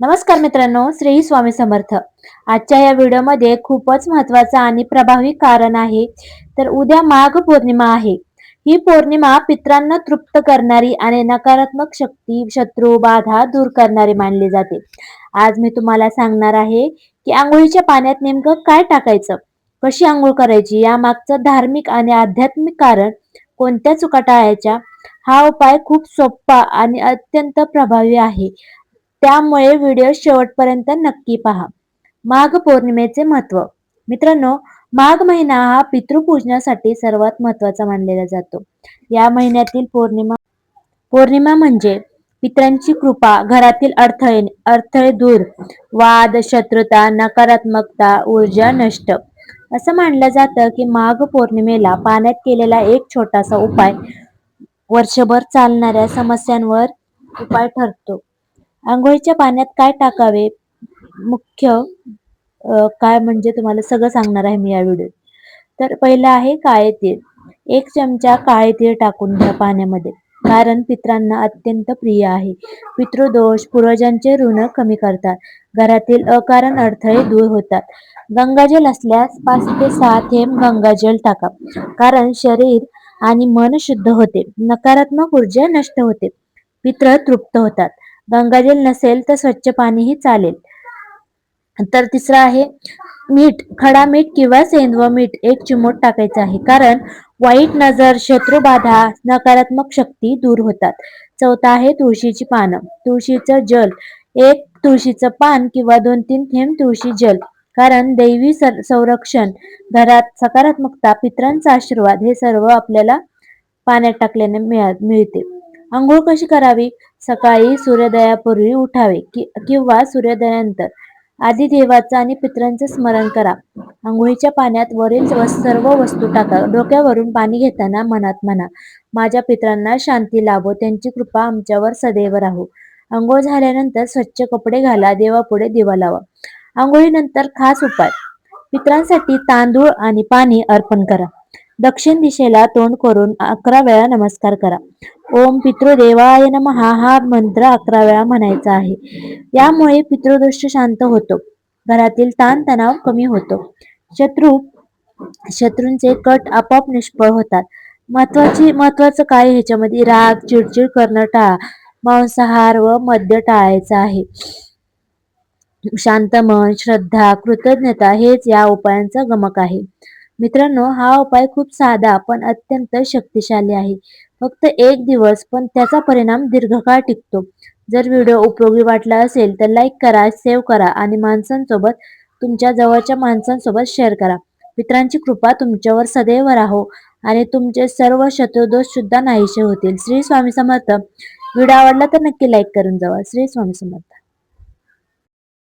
नमस्कार मित्रांनो श्री स्वामी समर्थ. आजच्या या व्हिडिओमध्ये खूपच महत्वाचं आणि प्रभावी कारण आहे. तर उद्या माघ पौर्णिमा आहे. ही पौर्णिमा पित्रांना तृप्त करणारी आणि नकारात्मक शक्ती शत्रू बाधा दूर करणारी मानली जाते. आज मी तुम्हाला सांगणार आहे की आंघोळीच्या पाण्यात नेमकं काय टाकायचं कशी आंघोळ करायची या मागचं धार्मिक आणि आध्यात्मिक कारण कोणत्या चुका टाळायच्या हा उपाय खूप सोपा आणि अत्यंत प्रभावी आहे. त्यामुळे व्हिडिओ शेवटपर्यंत नक्की पहा. माघ पौर्णिमेचे महत्त्व. मित्रांनो माघ महिना हा पितृपूजनासाठी सर्वात महत्त्वाचा मानलेला जातो. या महिन्यातील पौर्णिमा पौर्णिमा म्हणजे पित्रांची कृपा घरातील अडथळे अडथळे दूर वाद शत्रुता नकारात्मकता ऊर्जा नष्ट. असं मानलं जातं की माघ पौर्णिमेला पाण्यात केलेला एक छोटासा उपाय वर्षभर चालणाऱ्या समस्यांवर उपाय ठरतो. आंघोळीच्या पाण्यात काय टाकावे? मुख्य काय म्हणजे तुम्हाला सगळं सांगणार आहे मी या व्हिडिओत. तर पहिलं आहे काळे तीळ. एक चमचा काळे तीळ टाकून घ्या पाण्यामध्ये. कारण पित्रांना अत्यंत प्रिय आहे. पितृदोष पूर्वजांचे ऋण कमी करतात. घरातील अकारण अडथळे दूर होतात. गंगाजल असल्यास पाच ते सहा थेंब गंगाजल टाका. कारण शरीर आणि मन शुद्ध होते. नकारात्मक ऊर्जा नष्ट होते. पित्र तृप्त होतात. गंगाजल नसेल तर स्वच्छ पाणीही चालेल. तर तिसरं आहे मीठ खडा मीठ किंवा सेंदव मीठ एक चिमूट टाकायचं आहे. कारण वाईट नजर शत्रुबाधा नकारात्मक शक्ती दूर होतात. चौथा आहे तुळशीची पानं. तुळशीचं जल एक तुळशीचं पान किंवा दोन तीन थेंब तुळशी जल. कारण दैवी संरक्षण घरात सकारात्मकता पित्रांचा आशीर्वाद हे सर्व आपल्याला पाण्यात टाकल्याने मिळते. आंघोळ कशी करावी? सकाळी सूर्योदयापूर्वी उठावे कि किंवा सूर्योदयानंतर आधी देवाचं आणि पित्रांचं स्मरण करा. आंघोळीच्या पाण्यात वरील सर्व वस्तू टाका. डोक्यावरून पाणी घेताना मनात म्हणा माझ्या पित्रांना शांती लाभो त्यांची कृपा आमच्यावर सदैव राहो. आंघोळ झाल्यानंतर स्वच्छ कपडे घाला देवापुढे दिवा लावा. आंघोळीनंतर खास उपाय पित्रांसाठी तांदूळ आणि पाणी अर्पण करा. दक्षिण दिशेला तोंड करून अकरा वेळा नमस्कार करा. ओम पितृदेवाय नम हा मंत्र अकरा वेळा म्हणायचा आहे. यामुळे पितृदृष्ट शांत होतो. घरातील ताणतणाव कमी होतो. शत्रू शत्रूंचे कट आपोआप निष्फळ होतात. महत्वाची महत्वाचं काय ह्याच्यामध्ये? राग चिडचिड करणं टाळा मांसाहार व मद्य टाळायचा आहे. शांत मन श्रद्धा कृतज्ञता हेच या उपायांचा गमक आहे. मित्रांनो हा उपाय खूप साधा पण अत्यंत शक्तिशाली आहे. फक्त एक दिवस पण त्याचा परिणाम दीर्घकाळ टिकतो. जर व्हिडिओ उपयोगी वाटला असेल तर लाईक करा सेव्ह करा आणि माणसांसोबत तुमच्या जवळच्या माणसांसोबत शेअर करा. मित्रांची कृपा तुमच्यावर सदैव राहो आणि तुमचे सर्व शत्रुदोष सुद्धा नाहीसे होतील. श्री स्वामी समर्थ. व्हिडिओ आवडला तर नक्की लाईक करून जावा. श्री स्वामी समर्थ.